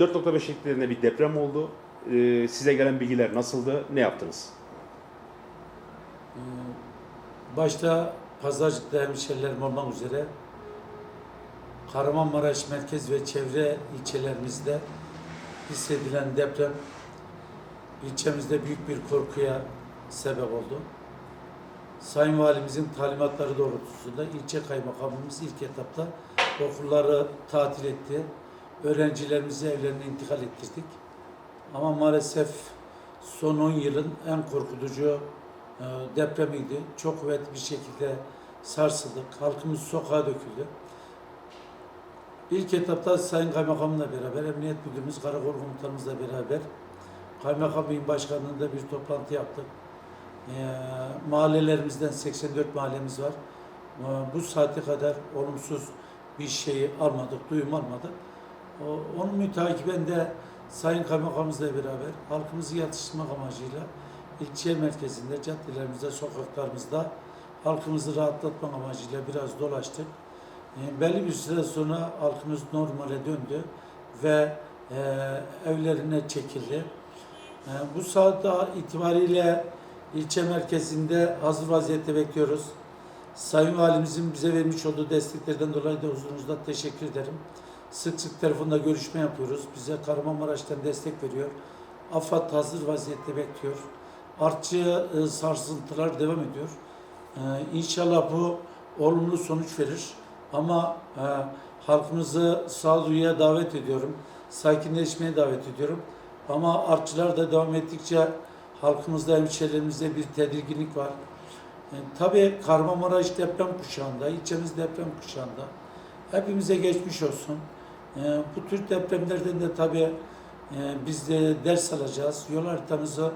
4.5 şekillerinde bir deprem oldu. Ee, size gelen bilgiler nasıldı? Ne yaptınız? Ee, Başta Pazarcık'ta hemşerilerim olmak üzere Kahramanmaraş merkez ve çevre ilçelerimizde hissedilen deprem ilçemizde büyük bir korkuya sebep oldu. Sayın Valimizin talimatları doğrultusunda ilçe kaymakamımız ilk etapta okulları tatil etti. Öğrencilerimizi evlerine intikal ettirdik. Ama maalesef son 10 yılın en korkutucu e, depremiydi. Çok kuvvetli bir şekilde sarsıldık. Halkımız sokağa döküldü. İlk etapta Sayın Kaymakamımla beraber, Emniyet Müdürümüz, Karakol Komutanımızla beraber Kaymakam Bey'in başkanlığında bir toplantı yaptık. E, mahallelerimizden 84 mahallemiz var. E, bu saate kadar olumsuz bir şeyi almadık, duyum almadık. Onun mütakiben de Sayın Kaymakamımızla beraber halkımızı yatıştırmak amacıyla ilçe merkezinde, caddelerimizde, sokaklarımızda halkımızı rahatlatmak amacıyla biraz dolaştık. E, belli bir süre sonra halkımız normale döndü ve e, evlerine çekildi. E, bu saatte itibariyle ilçe merkezinde hazır vaziyette bekliyoruz. Sayın Valimizin bize vermiş olduğu desteklerden dolayı da huzurunuzda teşekkür ederim. Sık sık telefonda görüşme yapıyoruz. Bize Kahramanmaraş'tan destek veriyor. AFAD hazır vaziyette bekliyor. Artçı e, sarsıntılar devam ediyor. E, İnşallah bu olumlu sonuç verir. Ama e, halkımızı sağduyuya davet ediyorum. Sakinleşmeye davet ediyorum. Ama artçılar da devam ettikçe halkımızda, hemşehrilerimizde bir tedirginlik var. E, tabii Kahramanmaraş deprem kuşağında, ilçemiz deprem kuşağında. Hepimize geçmiş olsun. E, bu tür depremlerden de tabii e, biz de ders alacağız. Yol haritamızı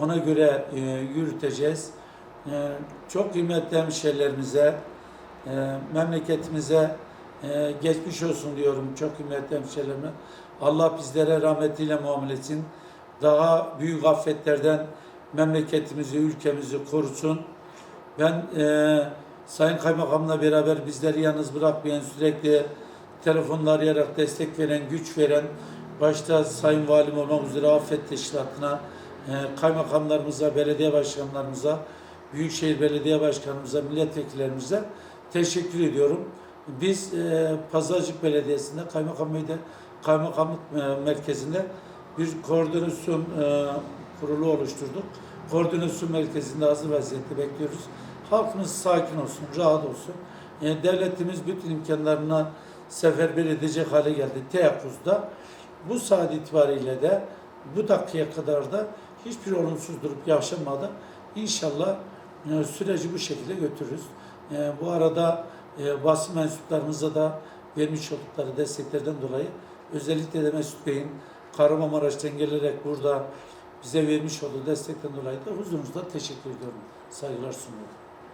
ona göre e, yürüteceğiz. E, çok kıymetli hemşehrilerimize, e, memleketimize geçmiş olsun diyorum çok kıymetli hemşehrilerime. Allah bizlere rahmetiyle muamele etsin. Daha büyük afetlerden memleketimizi, ülkemizi korusun. Ben e, Sayın Kaymakamla beraber bizleri yalnız bırakmayan, sürekli telefonla arayarak destek veren, güç veren, başta Sayın Valim olmak üzere afet teşkilatına, e, kaymakamlarımıza, belediye başkanlarımıza, Büyükşehir Belediye Başkanımıza, milletvekillerimize teşekkür ediyorum. Biz e, Pazarcık Belediyesi'nde, Kaymakam Bey'de, Kaymakamlık e, Merkezi'nde bir koordinasyon e, kurulu oluşturduk. Koordinasyon merkezinde hazır vaziyette bekliyoruz. Halkımız sakin olsun, rahat olsun. E, devletimiz bütün imkanlarına seferber edecek hale geldi teyakkuzda. Bu saat itibariyle de bu dakikaya kadar da hiçbir olumsuz durup yaşanmadı. İnşallah e, süreci bu şekilde götürürüz. E, bu arada e, basın mensuplarımıza da vermiş oldukları desteklerden dolayı özellikle de Mesut Bey'in Kahramanmaraş'tan gelerek burada bize vermiş olduğu destekten dolayı da huzurunuzda teşekkür ediyorum. Saygılar sunuyorum.